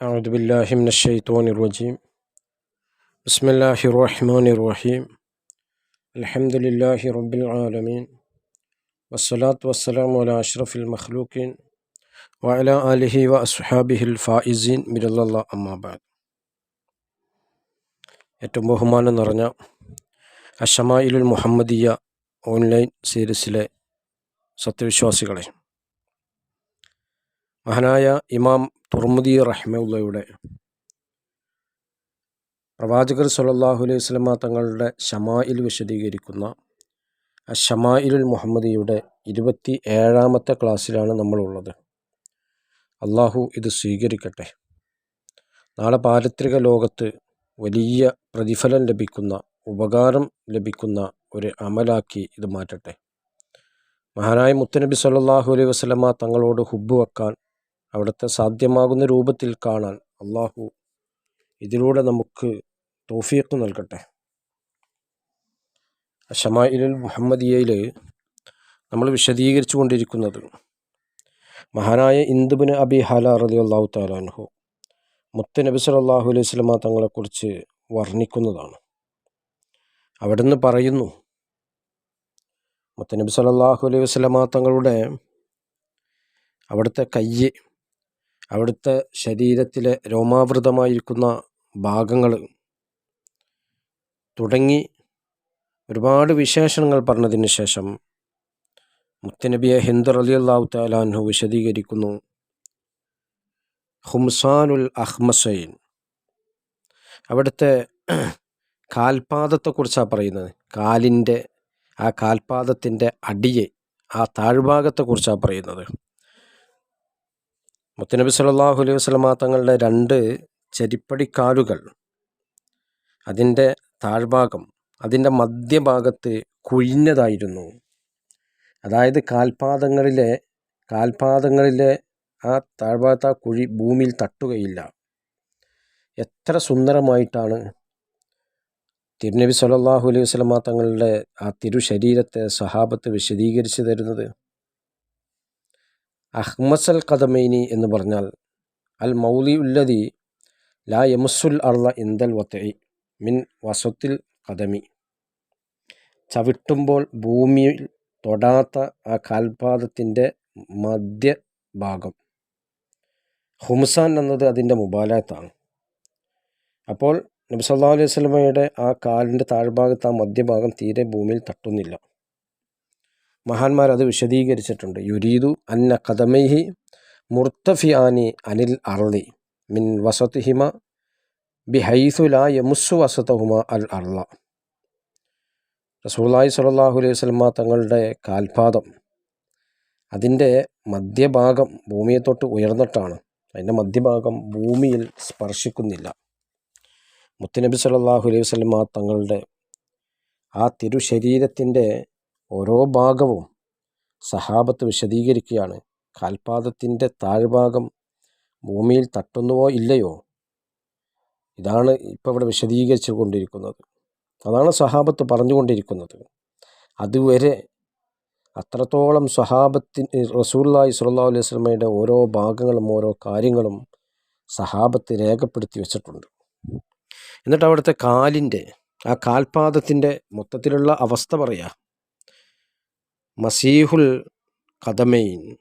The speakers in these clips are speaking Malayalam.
أعوذ بالله من الشيطان الرجيم بسم الله الرحمن الرحيم الحمد لله رب العالمين والصلاة والسلام على أشرف المخلوقين وعلى آله وأصحابه الفائزين من الله أما بعد ഏറ്റവും ബഹുമാനം നിറഞ്ഞ അഷമായിലുൽ മുഹമ്മദിയ ഓൺലൈൻ സീരീസിലെ സത്യവിശ്വാസികളെ മഹാനായ ഇമാം തുർമുദി റഹ്മുള്ളയുടെ പ്രവാചകർ സല്ലാഹു അലൈഹി സ്വലമ തങ്ങളുടെ ഷമായിൽ വിശദീകരിക്കുന്ന ആ മുഹമ്മദിയുടെ ഇരുപത്തി ഏഴാമത്തെ ക്ലാസ്സിലാണ് നമ്മളുള്ളത്. അള്ളാഹു ഇത് സ്വീകരിക്കട്ടെ. നാളെ പാരിത്രിക ലോകത്ത് വലിയ പ്രതിഫലം ലഭിക്കുന്ന ഉപകാരം ലഭിക്കുന്ന ഒരു അമലാക്കി ഇത് മാറ്റട്ടെ. മഹാനായ മുത്തനബി സല്ലാഹു അലൈഹി വസ്ലമ തങ്ങളോട് ഹുബ്ബ് വെക്കാൻ അവിടുത്തെ സാധ്യമാകുന്ന രൂപത്തിൽ കാണാൻ അള്ളാഹു ഇതിലൂടെ നമുക്ക് തോഫിയക്ക് നൽകട്ടെ. ഷമായിലുൽ മുഹമ്മദിയയിൽ നമ്മൾ വിശദീകരിച്ചു കൊണ്ടിരിക്കുന്നത് മഹാനായ ഇന്ദുബിന് അബി ഹല റലി അള്ളാഹു താലാൻഹു മുത്ത നബി സലാഹു അലൈഹി സ്വലമ തങ്ങളെക്കുറിച്ച് വർണിക്കുന്നതാണ്. അവിടുന്ന് പറയുന്നു മുത്തനബി സലാഹു അലൈഹി വസ്ലമ തങ്ങളുടെ അവിടുത്തെ കയ്യ് അവിടുത്തെ ശരീരത്തിലെ രോമാവൃതമായിരിക്കുന്ന ഭാഗങ്ങൾ തുടങ്ങി ഒരുപാട് വിശേഷണങ്ങൾ പറഞ്ഞതിന് ശേഷം മുത്തനബിയെ ഹിന്ദർ അലി അള്ളാഹു താലാൻഹു വിശദീകരിക്കുന്നു. ഹുംസാനുൽ അഹ്മസൈൻ. അവിടുത്തെ കാൽപാദത്തെക്കുറിച്ചാണ് പറയുന്നത്? കാലിന്റെ ആ കാൽപാദത്തിന്റെ അടിയെ ആ താഴ്ഭാഗത്തെക്കുറിച്ചാണ് പറയുന്നത്? മുത്തനബി സല്ലാഹു അലൈഹി വസ്ലമ തങ്ങളുടെ രണ്ട് ചരിപ്പടിക്കാലുകൾ അതിന്റെ താഴ്ഭാഗം അതിന്റെ മധ്യഭാഗത്ത് കുഴിഞ്ഞതായിരുന്നു. അതായത് കാൽപാദങ്ങളിലെ കാൽപാദങ്ങളിലെ ആ താഴ്ഭാഗത്ത് ആ കുഴി ഭൂമിയിൽ തട്ടുകയില്ല. എത്ര സുന്ദരമായിട്ടാണ് തിരുനബി സല്ലാഹു അലൈഹി വസ്ലമ തങ്ങളുടെ ആ തിരുശരീരത്തെ സഹാബത്ത് വിശദീകരിച്ചു തരുന്നത്. അഹ്മസൽ കദമൈനി എന്ന് പറഞ്ഞാൽ അൽ മൗലി ഉല്ലതി ലാ യമസുൽ അർള ഇന്ദൽ വത്തൈ മിൻ വസത്തിൽ കദമി. ചവിട്ടുമ്പോൾ ഭൂമിയിൽ തൊടാത്ത ആ കാൽപാദത്തിന്റെ മധ്യഭാഗം. ഹുംസാൻ എന്നത് അതിന്റെ മുബാലത്താണ് അപ്പോൾ നബി സല്ലാ അലൈഹി സ്വലമയുടെ ആ കാലിന്റെ താഴ്ഭാഗത്ത് ആ മധ്യഭാഗം തീരെ ഭൂമിയിൽ തട്ടുന്നില്ല. മഹാന്മാർ അത് വിശദീകരിച്ചിട്ടുണ്ട്. യുരീദു അന്ന കഥമൈഹി മുർത്തഫിയാനി അനിൽ അർളി മിൻ വസത്തിഹിമ ബിഹൈസു ലാ യമുസ്സു വസതഹുമ അൽ അർള. റസൂലായി സലാഹു അലൈഹി വസ്ലമ തങ്ങളുടെ കാൽപാദം അതിന്റെ മധ്യഭാഗം ഭൂമിയെ തൊട്ട് ഉയർന്നിട്ടാണ്. അതിന്റെ മധ്യഭാഗം ഭൂമിയിൽ സ്പർശിക്കുന്നില്ല. മുത്തുനബി സലാഹു അലൈഹി വസ്ലമ തങ്ങളുടെ ആ തിരുശരീരത്തിന്റെ ഓരോ ഭാഗവും സഹാബത്ത് വിശദീകരിക്കുകയാണ്. കാൽപാദത്തിന്റെ താഴ്ഭാഗം ഭൂമിയിൽ തട്ടുന്നുവോ ഇല്ലയോ? ഇതാണ് ഇപ്പോൾ ഇവിടെ വിശദീകരിച്ചു കൊണ്ടിരിക്കുന്നത് അതാണ് സഹാബത്ത് പറഞ്ഞുകൊണ്ടിരിക്കുന്നത്. അതുവരെ അത്രത്തോളം സഹാബത്തിന് റസൂല്ലായി സുല്ലാ അലൈഹി സ്വലമയുടെ ഓരോ ഭാഗങ്ങളും ഓരോ കാര്യങ്ങളും സഹാബത്ത് രേഖപ്പെടുത്തി വെച്ചിട്ടുണ്ട്. എന്നിട്ട് അവിടുത്തെ കാലിന്റെ ആ കാൽപാദത്തിന്റെ മൊത്തത്തിലുള്ള അവസ്ഥ പറയാം. മസീഹുൽ കദമൈൻ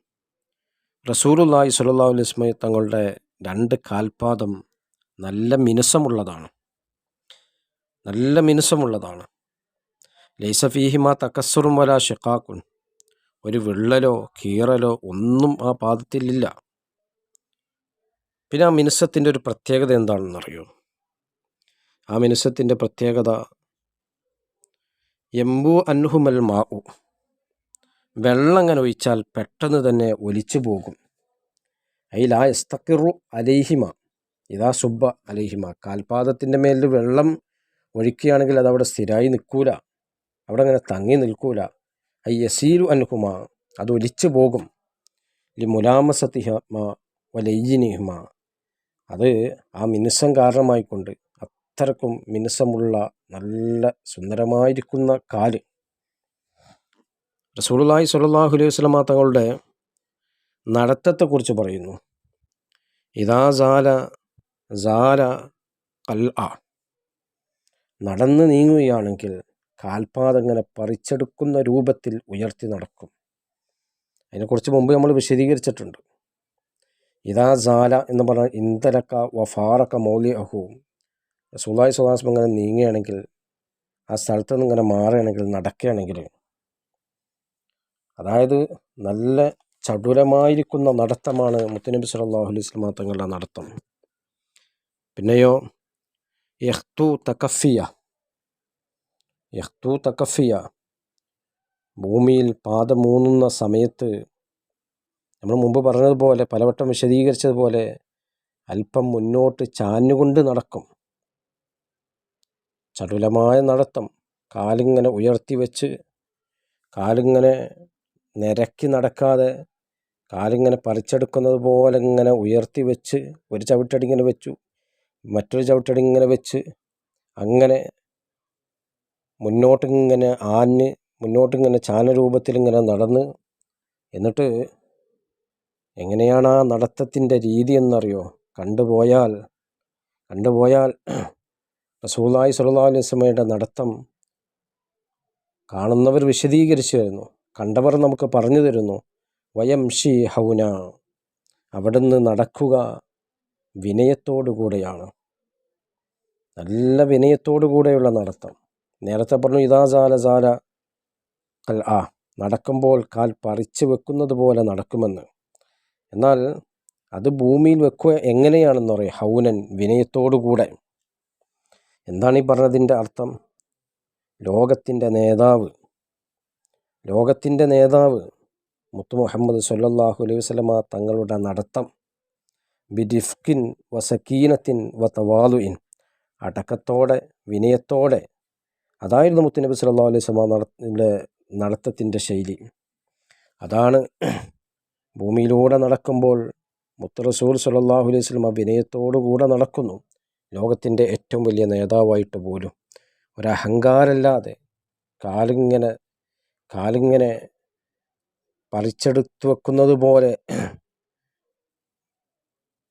റസൂറുല്ലായി സുല്ലാ അലൈസ്മൈ തങ്ങളുടെ രണ്ട് കാൽപാദം നല്ല മിനുസമുള്ളതാണ്. നല്ല മിനുസമുള്ളതാണ്. ലൈസഫീഹിമ തക്കസ്സുറും വല ഷിക്കാക്കുൻ ഒരു വിള്ളലോ കീറലോ ഒന്നും ആ പാദത്തിലില്ല. പിന്നെ ആ മിനുസത്തിന്റെ ഒരു പ്രത്യേകത എന്താണെന്നറിയോ ആ മിനുസത്തിന്റെ പ്രത്യേകത എംബു അൻഹുമൽ മാഉ. വെള്ളം അങ്ങനെ ഒഴിച്ചാൽ പെട്ടെന്ന് തന്നെ ഒലിച്ചു പോകും. അയിലാ എസ്തക്കിറു അലേഹിമ. ഇതാ സുബ്ബ അലേഹിമ. കാൽപാദത്തിന്റെ മേലിൽ വെള്ളം ഒഴിക്കുകയാണെങ്കിൽ അത് അവിടെ സ്ഥിരമായി നിൽക്കൂല. അവിടെ അങ്ങനെ തങ്ങി നിൽക്കൂല. ഐ യസീരു അനുഹുമ അത് ഒലിച്ചു പോകും. ലി മുലാമസത്തിഹമ വലയ്യനിഹുമ അത് ആ മിനുസം കാരണമായിക്കൊണ്ട് അത്രക്കും മിനുസമുള്ള നല്ല സുന്ദരമായിരിക്കുന്ന കാൽ. റസൂലുള്ളാഹി സ്വല്ലല്ലാഹു അലൈഹി വസല്ലമ തങ്ങളുടെ നടത്തത്തെക്കുറിച്ച് പറയുന്നു. ഇതാ സാല സാല കൽ ആ. നടന്ന് നീങ്ങുകയാണെങ്കിൽ കാൽപാതങ്ങനെ പറിച്ചെടുക്കുന്ന രൂപത്തിൽ ഉയർത്തി നടക്കും. അതിനെക്കുറിച്ച് മുമ്പ് നമ്മൾ വിശദീകരിച്ചിട്ടുണ്ട്. ഇതാ സാല എന്ന് പറഞ്ഞാൽ ഇന്തലക്ക വഫാറക്ക മൗലി അഹു സുലായി സുഹാസം ഇങ്ങനെ നീങ്ങുകയാണെങ്കിൽ ആ സ്ഥലത്ത് നിന്ന് ഇങ്ങനെ മാറുകയാണെങ്കിൽ നടക്കുകയാണെങ്കിൽ അതായത് നല്ല ചടുലമായിരിക്കുന്ന നടത്തമാണ് മുത്തനബി സല്ലാഹു അലൈഹി സ്വലാ തങ്ങളുടെ നടത്തം. പിന്നെയോ യഹ്തു തക്കഫിയ യഹ്തു തക്കഫിയ ഭൂമിയിൽ പാദമൂന്നുന്ന സമയത്ത് നമ്മൾ മുമ്പ് പറഞ്ഞതുപോലെ പലവട്ടം വിശദീകരിച്ചതുപോലെ അല്പം മുന്നോട്ട് ചാഞ്ഞുകൊണ്ട് നടക്കും. ചടുലമായ നടത്തം. കാലിങ്ങനെ ഉയർത്തി വെച്ച് കാലിങ്ങനെ നിരക്കി നടക്കാതെ കാലിങ്ങനെ പറിച്ചെടുക്കുന്നത് പോലെ ഇങ്ങനെ ഉയർത്തി വെച്ച് ഒരു ചവിട്ടടി ഇങ്ങനെ വെച്ചു. മറ്റൊരു ചവിട്ടടി ഇങ്ങനെ വെച്ച് അങ്ങനെ മുന്നോട്ടിങ്ങനെ ആഞ്ഞ് മുന്നോട്ടിങ്ങനെ ചാനരൂപത്തിൽ ഇങ്ങനെ നടന്ന് എന്നിട്ട് എങ്ങനെയാണ് ആ നടത്തത്തിന്റെ രീതി എന്നറിയോ? കണ്ടുപോയാൽ കണ്ടുപോയാൽ റസൂലായി സല്ലാ നടത്തം കാണുന്നവർ വിശദീകരിച്ചു തരുന്നു കണ്ടവർ നമുക്ക് പറഞ്ഞു തരുന്നു. വയം ഷി ഹൗന. അവിടുന്ന് നടക്കുക വിനയത്തോടു കൂടെയാണ്. നല്ല വിനയത്തോടു കൂടെയുള്ള നടത്തം. നേരത്തെ പറഞ്ഞു ഇതാ ജാല ജാല കൽ ആ നടക്കുമ്പോൾ കാൽ പറിച്ചു വെക്കുന്നത് പോലെ നടക്കുമെന്ന്. എന്നാൽ അത് ഭൂമിയിൽ വെക്കുക എങ്ങനെയാണെന്ന് പറയും ഹൗനൻ വിനയത്തോടു കൂടെ. എന്താണ് ഈ പറഞ്ഞതിന്റെ അർത്ഥം? ലോകത്തിന്റെ നേതാവ് ലോകത്തിന്റെ നേതാവ് മുത്തു മുഹമ്മദ് സല്ലാഹു അലൈഹി വസ്ലമ തങ്ങളുടെ നടത്തം ബിദിഫ്കിൻ വസക്കീനത്തിൻ വ തവാലുയിൻ അടക്കത്തോടെ വിനയത്തോടെ അതായിരുന്നു മുത്തുനബി സല്ലാ അലൈഹി സ്വലാ നടത്തിന്റെ നടത്തത്തിന്റെ ശൈലി. അതാണ് ഭൂമിയിലൂടെ നടക്കുമ്പോൾ മുത്തു റസൂൽ സല്ലാഹു അലൈഹി സ്വലമ വിനയത്തോടു കൂടെ നടക്കുന്നു. ലോകത്തിന്റെ ഏറ്റവും വലിയ നേതാവായിട്ട് പോലും. ഒരഹങ്കാരല്ലാതെ കാലിങ്ങനെ കാലിങ്ങനെ പറിച്ചെടുത്ത് വെക്കുന്നത് പോലെ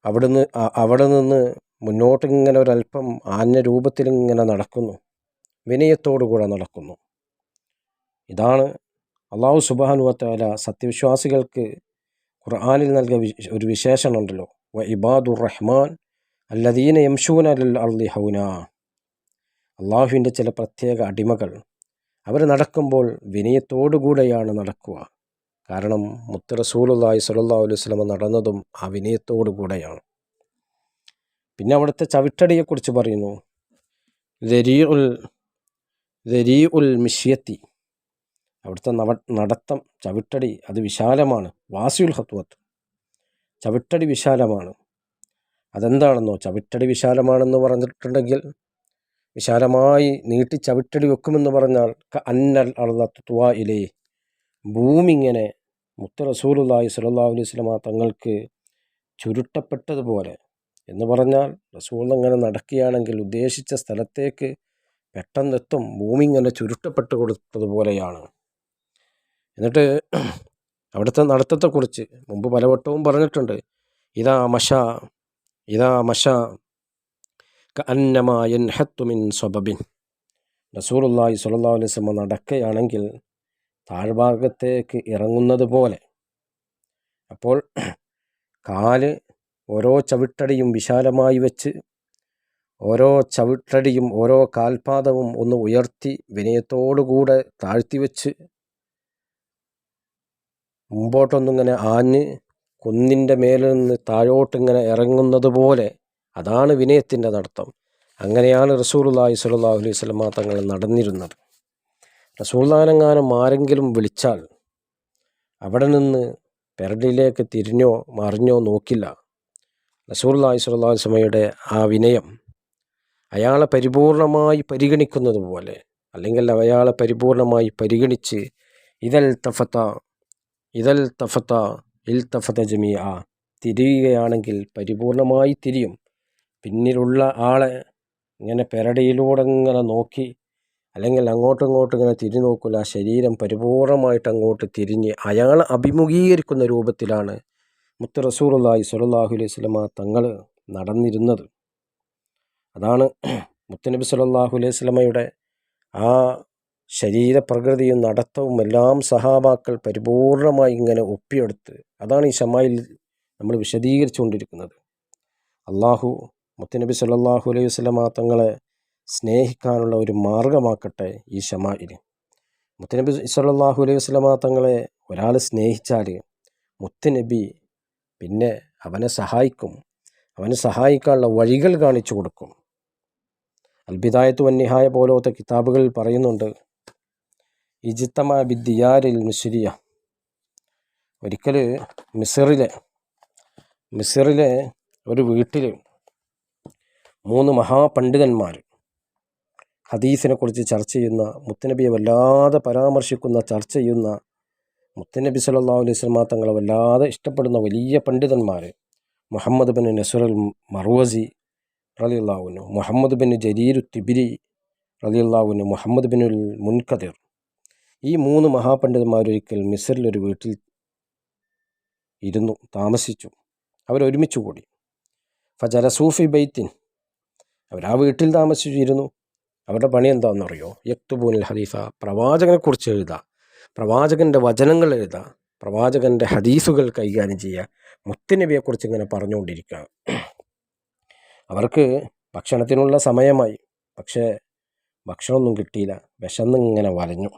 അവിടുന്ന് അവിടെ നിന്ന് മുന്നോട്ടിങ്ങനെ ഒരല്പം രൂപത്തിൽ ഇങ്ങനെ നടക്കുന്നു. വിനയത്തോടു കൂടെ നടക്കുന്നു. ഇതാണ് അള്ളാഹു സുബാനുവത്തല സത്യവിശ്വാസികൾക്ക് ഖുർആാനിൽ നൽകിയ ഒരു വിശേഷണമുണ്ടല്ലോ. വ ഇബാദുർ റഹ്മാൻ അല്ലദീന യംഷൂന അൽ ഹൗന. അള്ളാഹുവിന്റെ ചില പ്രത്യേക അടിമകൾ അവർ നടക്കുമ്പോൾ വിനയത്തോടുകൂടെയാണ് നടക്കുക. കാരണം മുത്ത റസൂലുള്ളാഹി സ്വല്ലല്ലാഹു അലൈഹി വസല്ലം നടന്നതും ആ വിനയത്തോടു കൂടെയാണ് പിന്നെ അവിടുത്തെ ചവിട്ടടിയെക്കുറിച്ച് പറയുന്നു. ദരീ ഉൽ ദരീ ഉൽ മിഷ്യത്തി. അവിടുത്തെ നവ നടത്തം ചവിട്ടടി അത് വിശാലമാണ്. വാസിയുൽ ഹത്വത്ത് ചവിട്ടടി വിശാലമാണ്. അതെന്താണെന്നോ ചവിട്ടടി വിശാലമാണെന്ന് പറഞ്ഞിട്ടുണ്ടെങ്കിൽ വിശാലമായി നീട്ടി ചവിട്ടടി വെക്കുമെന്ന് പറഞ്ഞാൽ അന്നൽ അള്ളത്തുവ ഇലേ. ഭൂമി ഇങ്ങനെ മുത്ത റസൂലുല്ലാഹി സ്വല്ലല്ലാഹു അലൈഹി വസല്ലമ തങ്ങൾക്ക് ചുരുട്ടപ്പെട്ടതുപോലെ എന്ന് പറഞ്ഞാൽ റസൂൽ അങ്ങനെ നടക്കുകയാണെങ്കിൽ ഉദ്ദേശിച്ച സ്ഥലത്തേക്ക് പെട്ടെന്നെത്തും ഭൂമി ഇങ്ങനെ ചുരുട്ടപ്പെട്ട് കൊടുത്തതുപോലെയാണ് എന്നിട്ട് അവിടുത്തെ നടത്തത്തെക്കുറിച്ച് മുമ്പ് പലവട്ടവും പറഞ്ഞിട്ടുണ്ട്. ഇതാ മഷ ഇതാ മഷ അന്നമായൻ ഹത്തുമിൻ സ്വബബിൻ റസൂലുള്ളാഹി സ്വല്ലല്ലാഹു അലൈഹി വസല്ലം നടക്കുകയാണെങ്കിൽ താഴ്ഭാഗത്തേക്ക് ഇറങ്ങുന്നത് പോലെ. അപ്പോൾ കാൽ ഓരോ ചവിട്ടടിയും വിശാലമായി വെച്ച് ഓരോ ചവിട്ടടിയും ഓരോ കാൽപാദവും ഒന്ന് ഉയർത്തി വിനയത്തോടുകൂടെ താഴ്ത്തി വെച്ച് മുമ്പോട്ടൊന്നിങ്ങനെ ആഞ്ഞ് കുന്നിന്റെ മേലിൽ നിന്ന് താഴോട്ടിങ്ങനെ ഇറങ്ങുന്നത് പോലെ അതാണ് വിനയത്തിന്റെ നടത്തം. അങ്ങനെയാണ് റസൂലുല്ലാഹി സ്വല്ലല്ലാഹു അലൈഹി സ്വലമ തങ്ങൾ നടന്നിരുന്നത്. റസൂൽദാനെങ്ങാനും ആരെങ്കിലും വിളിച്ചാൽ അവിടെ നിന്ന് പെരടിലേക്ക് തിരിഞ്ഞോ മറിഞ്ഞോ നോക്കില്ല. റസൂല്ലാഹി സ്വല്ലല്ലാഹു സമയുടെ ആ വിനയം അയാളെ പരിപൂർണമായി പരിഗണിക്കുന്നത് പോലെ അല്ലെങ്കിൽ അയാളെ പരിപൂർണമായി പരിഗണിച്ച് ഇതൽ തഫത്ത ഇതൽ തഫത്ത ഇൽ തഫത്ത ജമിയ തിരിയുകയാണെങ്കിൽ പരിപൂർണമായി തിരിയും. പിന്നിലുള്ള ആളെ ഇങ്ങനെ പെരടിയിലൂടെ ഇങ്ങനെ നോക്കി അല്ലെങ്കിൽ അങ്ങോട്ടും ഇങ്ങോട്ടും ഇങ്ങനെ തിരി നോക്കില്ല ശരീരം പരിപൂർണമായിട്ട് അങ്ങോട്ട് തിരിഞ്ഞ് അയാൾ അഭിമുഖീകരിക്കുന്ന രൂപത്തിലാണ് മുത്ത് റസൂറുല്ലാഹി സുലല്ലാഹു അലൈഹി സ്വലമ തങ്ങൾ നടന്നിരുന്നത്. അതാണ് മുത്തനബി സുലല്ലാഹു അലൈഹി സ്വലമയുടെ ആ ശരീരപ്രകൃതിയും നടത്തവും എല്ലാം സഹാബാക്കൾ പരിപൂർണമായി ഇങ്ങനെ ഒപ്പിയെടുത്ത് അതാണ് ഈ ഷമായിൽ നമ്മൾ വിശദീകരിച്ചുകൊണ്ടിരിക്കുന്നത്. അള്ളാഹു മുത്തനബി സല്ലാഹു അലൈഹി വസല്ലമ തങ്ങളെ സ്നേഹിക്കാനുള്ള ഒരു മാർഗമാക്കട്ടെ ഈ ഷമായിൽ മുത്തനബി സല്ലല്ലാഹു അലൈഹി വസല്ലമ തങ്ങളെ ഒരാൾ സ്നേഹിച്ചാൽ മുത്തനബി പിന്നെ അവനെ സഹായിക്കും. അവനെ സഹായിക്കാനുള്ള വഴികൾ കാണിച്ചു കൊടുക്കും. അൽബിദായത്ത് വന്യഹായ പോലത്തെ കിതാബുകളിൽ പറയുന്നുണ്ട്. ഇജിത്തമ ബിദ്ദിയാരിൽ മിസ്രിയ. ഒരിക്കൽ മിസറിലെ മിസറിലെ ഒരു വീട്ടിൽ മൂന്ന് മഹാപണ്ഡിതന്മാർ. ഹദീസിനെക്കുറിച്ച് ചർച്ച ചെയ്യുന്ന മുത്തനബിയെ വല്ലാതെ പരാമർശിക്കുന്ന ചർച്ച ചെയ്യുന്ന മുത്തനബി സല്ലല്ലാഹു അലൈഹി വസല്ലമ തങ്ങളെ വല്ലാതെ ഇഷ്ടപ്പെടുന്ന വലിയ പണ്ഡിതന്മാർ. മുഹമ്മദ് ബിൻ നസുറൽ മറുവസി റലിയുള്ളാവുന്നു മുഹമ്മദ് ബിൻ ജരീരു തിബിരി റലിയുള്ളാവുന്നു മുഹമ്മദ് ബിൻ മുൻകദിർ. ഈ മൂന്ന് മഹാപണ്ഡിതന്മാരൊരിക്കൽ മിസറിലൊരു വീട്ടിൽ ഇരുന്നു താമസിച്ചു. അവരൊരുമിച്ച് കൂടി. ഫജലസൂഫി ബൈത്തിൻ അവർ ആ വീട്ടിൽ താമസിച്ചിരുന്നു. അവരുടെ പണി എന്താണെന്നറിയോ? യക്തുബൂനിൽ ഹദീഫ പ്രവാചകനെക്കുറിച്ച് എഴുതുക പ്രവാചകന്റെ വചനങ്ങൾ എഴുതുക പ്രവാചകന്റെ ഹദീസുകൾ കൈകാര്യം ചെയ്യുക മുത്തുനബിയെക്കുറിച്ച് ഇങ്ങനെ പറഞ്ഞുകൊണ്ടിരിക്കുക അവർക്ക് ഭക്ഷണത്തിനുള്ള സമയമായി. പക്ഷേ ഭക്ഷണമൊന്നും കിട്ടിയില്ല. വിശന്നിങ്ങനെ വലഞ്ഞു.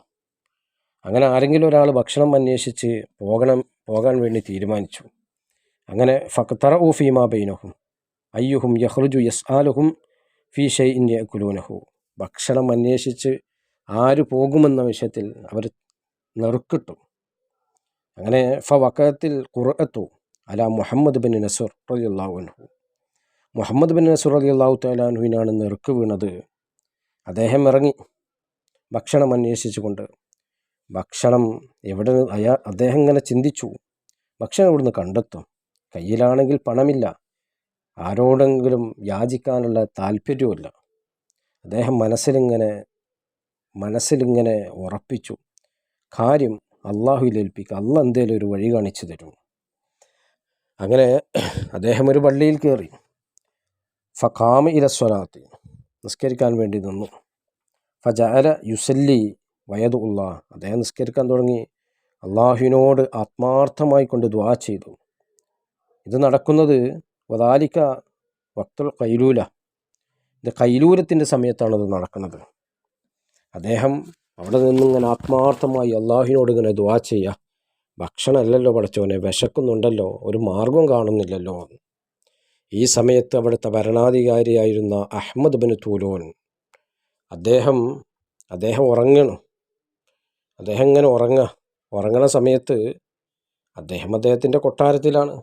അങ്ങനെ ആരെങ്കിലും ഒരാൾ ഭക്ഷണം അന്വേഷിച്ച് പോകണം പോകാൻ വേണ്ടി തീരുമാനിച്ചു. അങ്ങനെ ഫക്തറ ഊഫീമാ ബൈനഹും. അയ്യുഹും യഹ്റുജു യസ് ആലുഹും ഫീ ഷെയ് ഇന്ത്യ കുലൂനഹു ഭക്ഷണം അന്വേഷിച്ച് ആര് പോകുമെന്ന വിഷയത്തിൽ അവർ നെറുക്കിട്ടു. അങ്ങനെ ഫ വക്കത്തിൽ കുറത്തു അല മുഹമ്മദ് ബിൻ നസുർ റലിയുള്ളാഹുനഹു മുഹമ്മദ് ബിൻ നസുർ അലി അള്ളാഹു തലാൻഹുവിനാണ് നെറുക്ക് വീണത്. അദ്ദേഹം ഇറങ്ങി ഭക്ഷണം അന്വേഷിച്ചുകൊണ്ട് ഭക്ഷണം എവിടെ അയാ അദ്ദേഹം ഇങ്ങനെ ചിന്തിച്ചു. ഭക്ഷണം ഇവിടുന്ന് കണ്ടെത്തും? കയ്യിലാണെങ്കിൽ പണമില്ല. ആരോടെങ്കിലും യാചിക്കാനുള്ള താല്പര്യമില്ല അദ്ദേഹം മനസ്സിലിങ്ങനെ മനസ്സിലിങ്ങനെ ഉറപ്പിച്ചു. കാര്യം അള്ളാഹുവിൽ ഏൽപ്പിക്കുക. അല്ല എന്തേലും ഒരു വഴി കാണിച്ചു തരും. അങ്ങനെ അദ്ദേഹം ഒരു പള്ളിയിൽ കയറി. ഫഖാമ ഇലസ്വലാത്ത് നിസ്കരിക്കാൻ വേണ്ടി നിന്നു. ഫജാല യുസല്ലി വയതു ഉള്ള അദ്ദേഹം നിസ്കരിക്കാൻ തുടങ്ങി. അള്ളാഹുവിനോട് ആത്മാർത്ഥമായി കൊണ്ട് ദ്വാ ചെയ്തു. ഇത് നടക്കുന്നത് വദാലിക്ക വക്തുൽ കൈലൂല ഇത് കൈലൂലത്തിന്റെ സമയത്താണ് ഇത് നടക്കുന്നത്. അദ്ദേഹം അവിടെ നിന്നിങ്ങനെ ആത്മാർത്ഥമായി അള്ളാഹിനോട് ഇങ്ങനെ ദുവാ ചെയ്യുക. ഭക്ഷണമല്ലല്ലോ പഠിച്ചവനെ വിശക്കുന്നുണ്ടല്ലോ ഒരു മാർഗം കാണുന്നില്ലല്ലോ. ഈ സമയത്ത് അവിടുത്തെ ഭരണാധികാരിയായിരുന്ന അഹമ്മദ് ബിൻ തൂലോൻ അദ്ദേഹം അദ്ദേഹം ഉറങ്ങണം. അദ്ദേഹം ഇങ്ങനെ ഉറങ്ങുക. ഉറങ്ങണ സമയത്ത് അദ്ദേഹം അദ്ദേഹത്തിന്റെ കൊട്ടാരത്തിലാണ്.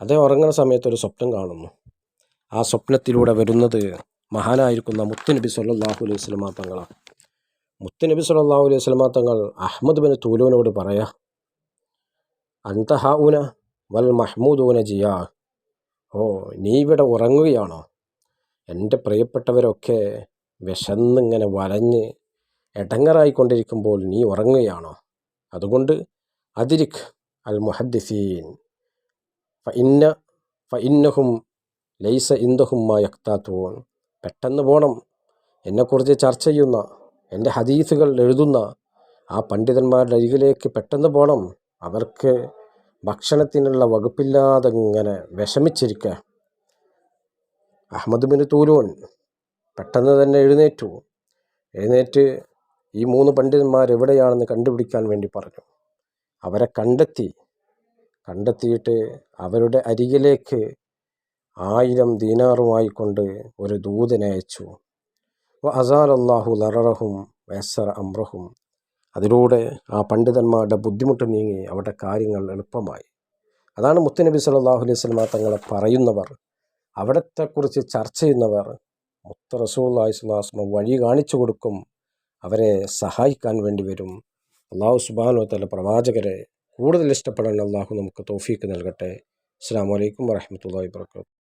അദ്ദേഹം ഉറങ്ങുന്ന സമയത്ത് ഒരു സ്വപ്നം കാണുന്നു. ആ സ്വപ്നത്തിലൂടെ വരുന്നത് മഹാനായിരിക്കുന്ന മുത്തുനബി സല്ലാഹു അലൈഹി സ്വലമാ തങ്ങളാണ് മുത്തുനബി സല്ലാഹു അലൈഹി സ്വലമാ തങ്ങൾ അഹമ്മദ് ബിൻ തൂലുവിനോട് പറയാ അന്തഹൂന വൽ മഹ്മൂദൂന ജിയാ. ഓ നീ ഇവിടെ ഉറങ്ങുകയാണോ? എന്റെ പ്രിയപ്പെട്ടവരൊക്കെ വിശന്നിങ്ങനെ വലഞ്ഞ് എടങ്ങറായിക്കൊണ്ടിരിക്കുമ്പോൾ നീ ഉറങ്ങുകയാണോ? അതുകൊണ്ട് അതിരിഖ് അൽ മുഹദ്ദിസീൻ. ഫ ഇന്ന ഫ ഇന്നഹും ലൈസ ഇന്ദഹുമ്മ യക്താത്തുവോൻ പെട്ടെന്ന് പോകണം എന്നെക്കുറിച്ച് ചർച്ച ചെയ്യുന്ന എന്റെ ഹദീസുകൾ എഴുതുന്ന ആ പണ്ഡിതന്മാരുടെ അരികിലേക്ക് പെട്ടെന്ന് പോകണം അവർക്ക് ഭക്ഷണത്തിനുള്ള വകുപ്പില്ലാതെ ഇങ്ങനെ വിഷമിച്ചിരിക്കുക അഹമ്മദ് ബിൻ തൂലൂൻ പെട്ടെന്ന് തന്നെ എഴുന്നേറ്റു. എഴുന്നേറ്റ് ഈ മൂന്ന് പണ്ഡിതന്മാർ എവിടെയാണെന്ന് കണ്ടുപിടിക്കാൻ വേണ്ടി പറഞ്ഞു. അവരെ കണ്ടെത്തി. കണ്ടെത്തിയിട്ട് അവരുടെ അരികിലേക്ക് ആയിരം ദീനാറുമായി കൊണ്ട് ഒരു ദൂതനെ അയച്ചു. അസാൽ ലറഹും വയസ്സർ അമ്രഹും അതിലൂടെ ആ പണ്ഡിതന്മാരുടെ ബുദ്ധിമുട്ട് നീങ്ങി അവരുടെ കാര്യങ്ങൾ എളുപ്പമായി. അതാണ് മുത്തനബി സല്ലാഹു അലൈഹി സ്വലമ തങ്ങളെ പറയുന്നവർ അവിടത്തെക്കുറിച്ച് ചർച്ച ചെയ്യുന്നവർ മുത്ത റസൂൽ സ്വലാസ്മ വഴി കാണിച്ചു കൊടുക്കും അവരെ സഹായിക്കാൻ വേണ്ടി വരും. അള്ളാഹു സുബാനോ തല പ്രവാചകരെ കൂടുതൽ ഇഷ്ടപ്പെടാൻ അള്ളാഹു നമുക്ക് തോഫീക്ക് നൽകട്ടെ. അസ്സാം വലൈക്കും വാഹമത്തല്ലാ വാബർക്കാത്തു